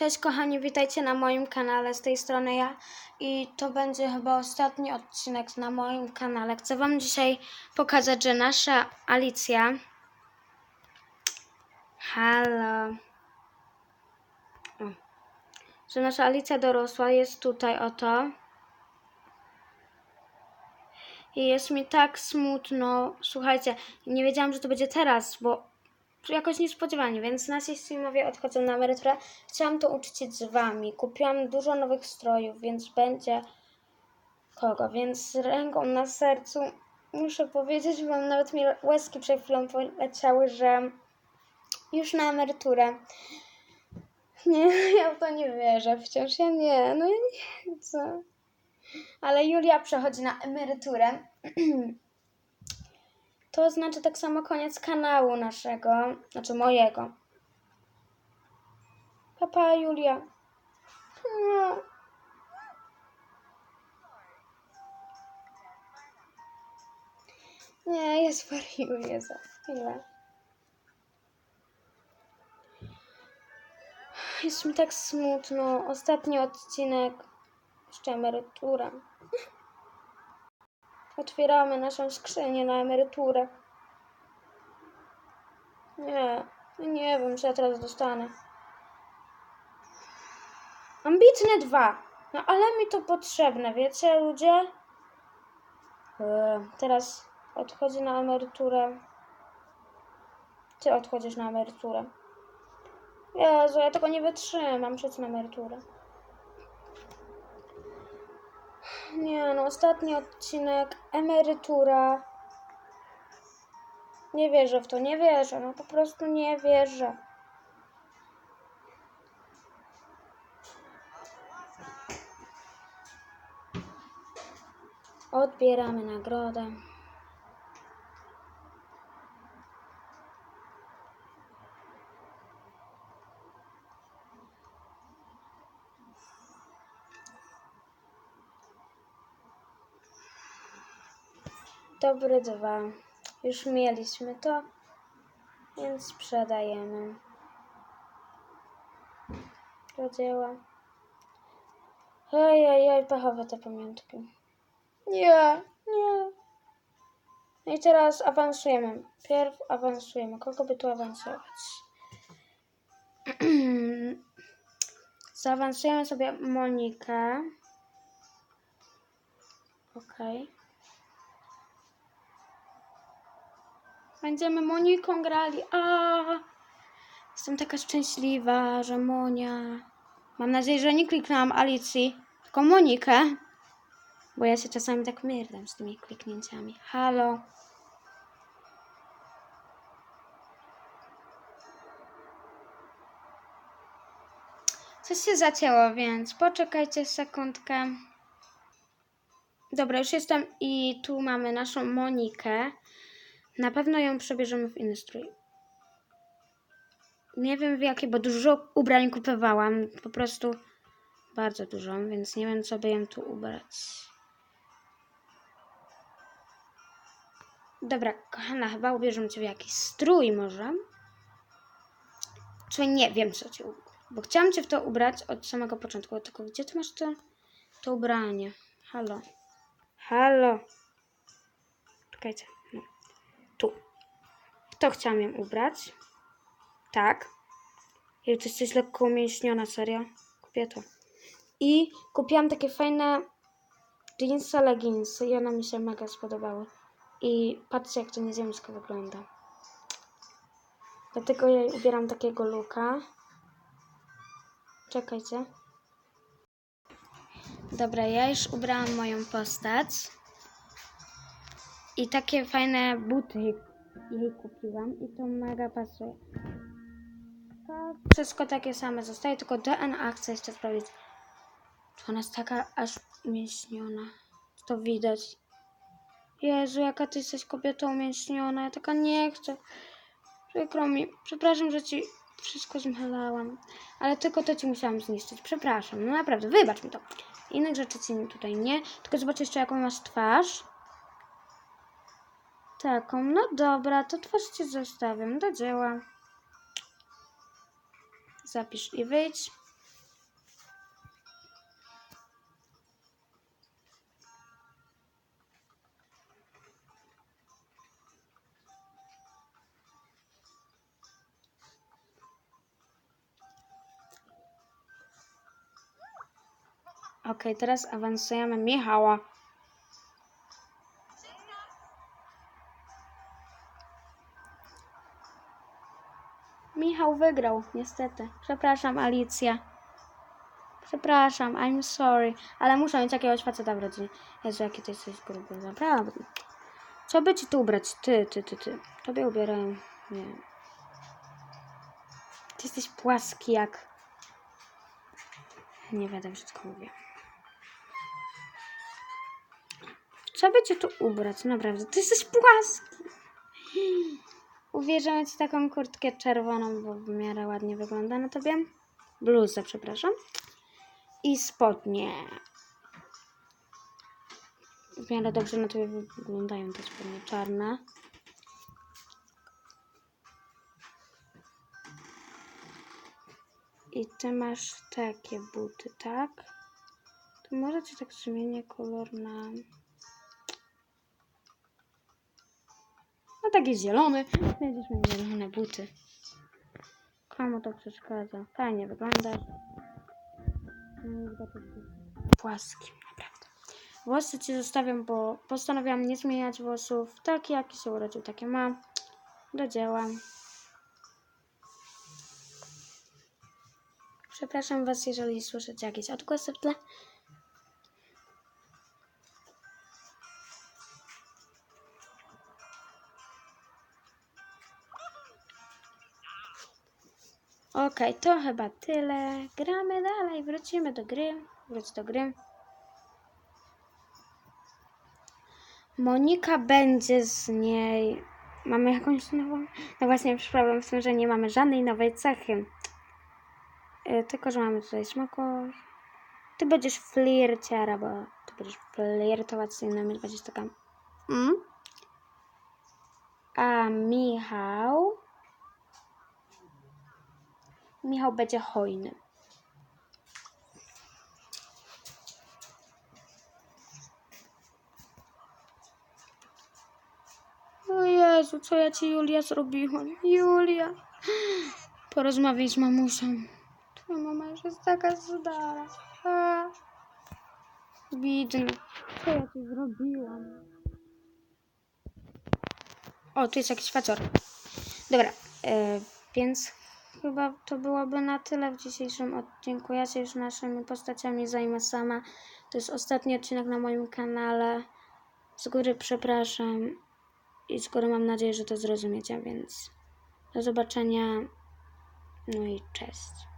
Cześć kochani, witajcie na moim kanale, z tej strony ja i to będzie chyba ostatni odcinek na moim kanale. Chcę wam dzisiaj pokazać, że nasza Alicja Halo. Że nasza Alicja dorosła jest tutaj oto i jest mi tak smutno. Słuchajcie, nie wiedziałam, że to będzie teraz, bo jakoś niespodziewanie, więc nasi streamowie odchodzą na emeryturę. Chciałam to uczcić z wami. Kupiłam dużo nowych strojów, więc będzie kogo. Więc z ręką na sercu muszę powiedzieć, bo nawet mi łezki przed chwilą poleciały, że już na emeryturę. Nie, ja w to nie wierzę wciąż. Ja nie, no ja nie chcę. Ale Julia przechodzi na emeryturę. To znaczy tak samo koniec kanału naszego, znaczy mojego. Papa Julia. No. Nie, ja zwariuję za chwilę. Jest mi tak smutno. Ostatni odcinek. Jeszcze emerytura. Otwieramy naszą skrzynię na emeryturę. Nie, nie wiem, co ja teraz dostanę. Ambitne dwa. No ale mi to potrzebne, wiecie, ludzie? Eee, teraz odchodzi na emeryturę. Ty odchodzisz na emeryturę. Jezu, ja tego nie wytrzymam, przecież na emeryturę. Nie no, ostatni odcinek, emerytura. Nie wierzę w to, nie wierzę, no po prostu nie wierzę. Odbieramy nagrodę. Dobry dwa. Już mieliśmy to, więc sprzedajemy. Do dzieła. Oj, oj, oj, pechowe te pamiątki. Nie, nie. No i teraz awansujemy. Pierw awansujemy. Kogo by tu awansować? Zaawansujemy sobie Monikę. Okej. Okay. Będziemy Moniką grali. A, jestem taka szczęśliwa, że Monia. Mam nadzieję, że nie kliknęłam Alicji, tylko Monikę. Bo ja się czasami tak mierdam z tymi kliknięciami. Halo. Coś się zacięło, więc poczekajcie sekundkę. Dobra, już jestem i tu mamy naszą Monikę. Na pewno ją przebierzemy w inny strój. Nie wiem w jakie, bo dużo ubrań kupowałam. Po prostu bardzo dużo, więc nie wiem co by ją tu ubrać. Dobra, kochana, chyba ubierzemy cię w jakiś strój może. Czyli nie wiem co cię ubrać. Bo chciałam cię w to ubrać od samego początku. Tylko gdzie ty masz to, to ubranie? Halo. Halo. Czekajcie. To chciałam ją ubrać. Tak. I to jest lekko umięśniona, serio. Kupię to. I kupiłam takie fajne jeansy, leginsy i one mi się mega spodobały. I patrzcie, jak to nieziemsko wygląda. Dlatego ja ubieram takiego looka. Czekajcie. Dobra, ja już ubrałam moją postać. I takie fajne buty jej kupiłam i to mega pasuje. Tak, wszystko takie same zostaje, tylko DNA chcę jeszcze sprawdzić. Czy ona jest taka aż umięśniona? Czy to widać? Jezu, jaka ty jesteś kobietą umięśniona. Ja taka nie chcę. Przykro mi. Przepraszam, że ci wszystko zmylałam. Ale tylko to ci musiałam zniszczyć. Przepraszam. No naprawdę, wybacz mi to. Innych rzeczy ci tutaj nie. Tylko zobacz jeszcze, jaką masz twarz taką. No dobra, to twarz ci zostawiam. Do dzieła. Zapisz i wyjdź. Ok, teraz awansujemy Michała. Michał wygrał, niestety. Przepraszam, Alicja. Przepraszam, I'm sorry. Ale muszę mieć jakiegoś faceta w rodzinie. Jezu, jaki ty jesteś gruby, naprawdę. Co by ci tu ubrać? Ty, ty, ty, ty. Tobie ubierają. Nie. Ty jesteś płaski jak... Nie wiadomo, wszystko mówię. Co by cię tu ubrać? Naprawdę, ty jesteś płaski. Uwierzę ci taką kurtkę czerwoną, bo w miarę ładnie wygląda na tobie. Bluzę, przepraszam. I spodnie. W miarę dobrze na tobie wyglądają te spodnie czarne. I ty masz takie buty, tak? To może ci tak zmienię kolor na... No taki zielony. Będziesz miał zielone buty. Komu to przeszkadza? Fajnie jest Płaskim, naprawdę. Włosy ci zostawiam, bo postanowiłam nie zmieniać włosów. Takie jakie się urodził, takie mam. Do dzieła. Przepraszam Was, jeżeli słyszycie jakieś odgłosy w tle. Okej, to chyba tyle. Gramy dalej, wrócimy do gry. Wróć do gry. Monika będzie z niej. Mamy jakąś nową. No właśnie, problem w tym, że nie mamy żadnej nowej cechy. E, Tylko, że mamy tutaj smoków. Ty będziesz flirciara, bo ty będziesz flirtować z innymi, będziesz taka. Mm? A Michał. Michał będzie hojny. O Jezu, co ja ci Julia zrobiłam? Julia. Porozmawiaj z mamusią. Twoja mama już jest taka zdara. Biedny. Co ja ci zrobiłam? O, tu jest jakiś facior. Dobra, e, więc chyba to byłoby na tyle w dzisiejszym odcinku. Ja się już naszymi postaciami zajmę sama. To jest ostatni odcinek na moim kanale. Z góry przepraszam i z góry mam nadzieję, że to zrozumiecie, więc do zobaczenia. No i cześć.